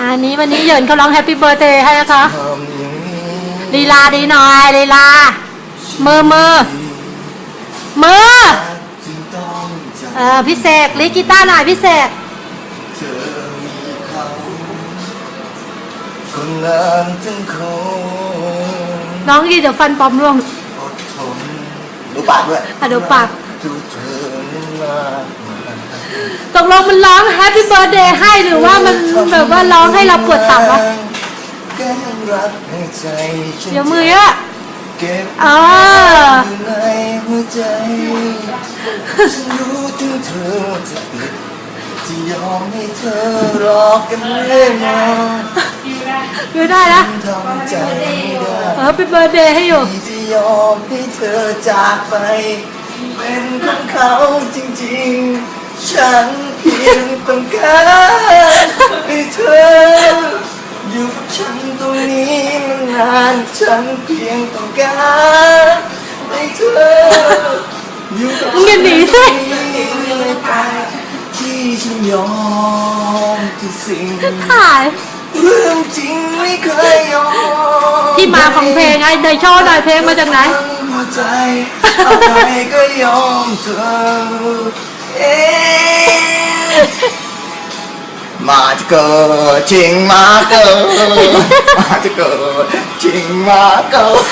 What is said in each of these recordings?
อันนี้วันนี้เหยินเขาร้องแฮปปี้เบ t ร์ a เดย์ให้นะคะทำอย่างนี้ลีลาดีหน่อยลีลา มือมือมือจึงต้องจากเออพี่เสกลิกกีตาร์หน่อยพี่เสกเธอมีเขาคนนั้นทั้งคนร้องดีเดี๋ยวฟันปลอมร่วงอดทนดูปากด้วยอะดูปากดูเธอนั้นมากมาย ตกลงมันร้องแฮปปี้เบ t ร์ a เดย์ให้หรือว่ามัน แบบว่าร้องให้เราปวดตับวะแกล้งรักให้ใจฉันเดี๋ยวมืออะเก็บอ่าอยู่ในหัวใจฉันรู้ถึงเธอจะติดที่ยอมให้เธอรอกันเรื่อยมาอยู่ได้นะทำใจไม่ได้แฮปปี้เบ t ร์ a เดย์ให้อยู่ที่จะยอมให้เธอจากไป เป็นของเขาจริงๆ ฉันเพียงต้องการ ฉันตรงนี้มานานฉันเพียงต้องการให้เธออยู่กับมึงอย่าหนีสิไม่ไปที่ฉันยอมทุกสิ่งหายเรื่องจริงไม่เคยยอมที่มาของเพลงไอ้เดยโชว์หน่อยเพลงมาจากไหน หัวใจอะไรก็ยอมเธอเอ๊ะ มาจะเกิดจริงมาเกิดมาจะเกิดจริงมาเกิด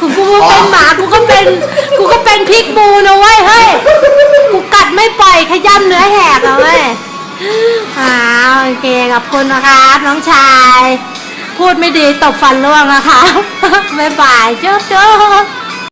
กูเป็นหมากูก็เป็นกูก็เป็นพิกบูนะเว้ยเฮ้ยกูกัดไม่ปล่อยขย้ำเนื้อแหกอะเว้ยอ่าโอเคขอบคุณนะครับ น้องชาย พูดไม่ดีตบฟันร่วงนะครับบ๊ายบายเจ้าเจ้า